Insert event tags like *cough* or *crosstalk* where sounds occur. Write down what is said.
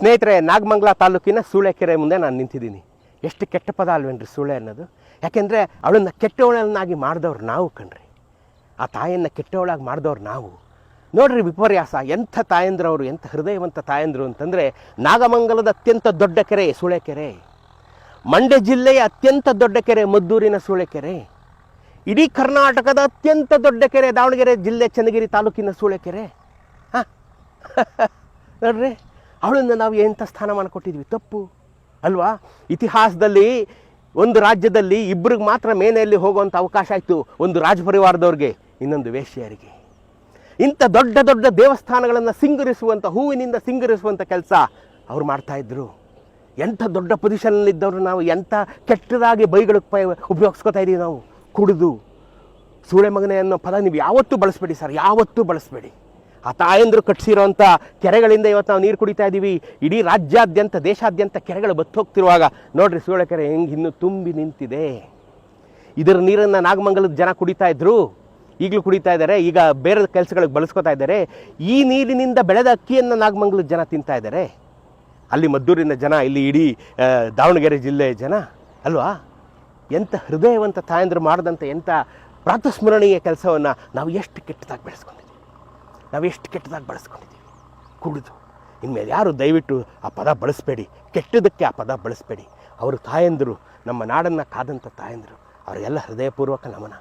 ಸ್ನೇಹಿತರೆ, ನಾಗಮಂಗಲ ತಾಲೂಕಿನ ಸೂಳೆಕೆರೆ ಮುಂದೆ ನಾನು ನಿಂತಿದ್ದೀನಿ. ಎಷ್ಟು ಕೆಟ್ಟ ಪದ ಅಲ್ವೇನ್ರಿ ಸೂಳೆ ಅನ್ನೋದು? ಯಾಕೆಂದರೆ ಅವಳನ್ನು ಕೆಟ್ಟವಳನ್ನಾಗಿ ಮಾಡಿದವ್ರು ನಾವು ಕಣ್ರಿ. ಆ ತಾಯಿಯನ್ನು ಕೆಟ್ಟವಳಾಗಿ ಮಾಡಿದವ್ರು ನಾವು. ನೋಡ್ರಿ ವಿಪರ್ಯಾಸ, ಎಂಥ ತಾಯಂದ್ರವರು, ಎಂಥ ಹೃದಯವಂತ ತಾಯಂದ್ರು ಅಂತಂದರೆ ನಾಗಮಂಗಲದ ಅತ್ಯಂತ ದೊಡ್ಡ ಕೆರೆ ಸೂಳೆಕೆರೆ. ಮಂಡ್ಯ ಜಿಲ್ಲೆಯ ಅತ್ಯಂತ ದೊಡ್ಡ ಕೆರೆ ಮದ್ದೂರಿನ ಸೂಳೆಕೆರೆ. ಇಡೀ ಕರ್ನಾಟಕದ ಅತ್ಯಂತ ದೊಡ್ಡ ಕೆರೆ ದಾವಣಗೆರೆ ಜಿಲ್ಲೆ ಚನ್ನಗಿರಿ ತಾಲೂಕಿನ ಸೂಳೆಕೆರೆ. ಹಾಂ. *laughs* ನೋಡ್ರಿ. ಅವಳನ್ನು ನಾವು ಎಂಥ ಸ್ಥಾನಮಾನ ಕೊಟ್ಟಿದ್ವಿ? ತಪ್ಪು. ಅಲ್ವಾ? ಇತಿಹಾಸದಲ್ಲಿ ಒಂದು ರಾಜ್ಯದಲ್ಲಿ ಇಬ್ಬರಿಗೆ ಮಾತ್ರ ಮೇನೆಯಲ್ಲಿ ಹೋಗುವಂಥ ಅವಕಾಶ ಆಯಿತು ಒಂದು ರಾಜಪರಿವಾರದವ್ರಿಗೆ, ಇನ್ನೊಂದು ವೇಶ್ಯರಿಗೆ ಇಂಥ ದೊಡ್ಡ ದೊಡ್ಡ ದೇವಸ್ಥಾನಗಳನ್ನು ಸಿಂಗರಿಸುವಂಥ ಹೂವಿನಿಂದ ಸಿಂಗರಿಸುವಂಥ ಕೆಲಸ ಅವ್ರು ಮಾಡ್ತಾಯಿದ್ರು ಎಂಥ ದೊಡ್ಡ ಪೊಸಿಷನ್ನಲ್ಲಿದ್ದವರು ನಾವು, ಎಂಥ ಕೆಟ್ಟದಾಗಿ ಬೈಗಳು ಉಪಯೋಗಿಸ್ಕೊತಾ ಇದ್ದೀವಿ ನಾವು? ಕುಡಿದು. ಸೂಳೆ ಮಗನೆ ಅನ್ನೋ ಪದ ನೀವು ಯಾವತ್ತೂ ಬಳಸಬೇಡಿ ಸರ್, ಯಾವತ್ತೂ ಬಳಸಬೇಡಿ. ಆ ತಾಯಂದ್ರು ಕಟ್ಟಿಸಿರೋಂಥ ಕೆರೆಗಳಿಂದ ಇವತ್ತು ನಾವು ನೀರು ಕುಡಿತಾ ಇದ್ದೀವಿ. ಇಡೀ ರಾಜ್ಯಾದ್ಯಂತ, ದೇಶಾದ್ಯಂತ ಕೆರೆಗಳು ಬತ್ತೋಗ್ತಿರುವಾಗ ನೋಡ್ರಿ ಸೂಳೆ ಕೆರೆ ಹೆಂಗೆ ಇನ್ನೂ ತುಂಬಿ ನಿಂತಿದೆ. ಇದರ ನೀರನ್ನು ನಾಗಮಂಗಲದ ಜನ ಕುಡಿತಾ ಇದ್ರು. ಈಗಲೂ ಕುಡಿತಾ ಇದ್ದಾರೆ ಈಗ ಬೇರೆ ಕೆಲಸಗಳಿಗೆ ಬಳಸ್ಕೊತಾ ಇದ್ದಾರೆ ಈ ನೀರಿನಿಂದ ಬೆಳೆದ ಅಕ್ಕಿಯನ್ನು ನಾಗಮಂಗಲದ ಜನ ತಿಂತಾ ಇದ್ದಾರೆ ಅಲ್ಲಿ ಮದ್ದೂರಿನ ಜನ, ಇಲ್ಲಿ ಇಡೀ ದಾವಣಗೆರೆ ಜಿಲ್ಲೆಯ ಜನ, ಅಲ್ವಾ? ಎಂಥ ಹೃದಯವಂತ ತಾಯಂದ್ರು ಮಾಡಿದಂಥ ಎಂಥ ಪ್ರಾತಸ್ಮರಣೀಯ ಕೆಲಸವನ್ನು ನಾವು ಎಷ್ಟು ಕೆಟ್ಟದಾಗಿ ಬೆಳೆಸ್ಕೊಂಡಿದ್ದೀವಿ ನಾವು ಎಷ್ಟು ಕೆಟ್ಟದಾಗಿ ಬಳಸ್ಕೊಂಡಿದ್ದೀವಿ? ಕುಡಿದು. ಇನ್ಮೇಲೆ ಯಾರು ದಯವಿಟ್ಟು ಆ ಪದ ಬಳಸಬೇಡಿ. ಕೆಟ್ಟದಕ್ಕೆ ಆ ಪದ ಬಳಸಬೇಡಿ. ಅವರು ತಾಯಂದರು, ನಮ್ಮ ನಾಡನ್ನು ಕಾದಂಥ ತಾಯಂದರು. ಅವರಿಗೆಲ್ಲ ಹೃದಯಪೂರ್ವಕ ನಮನ.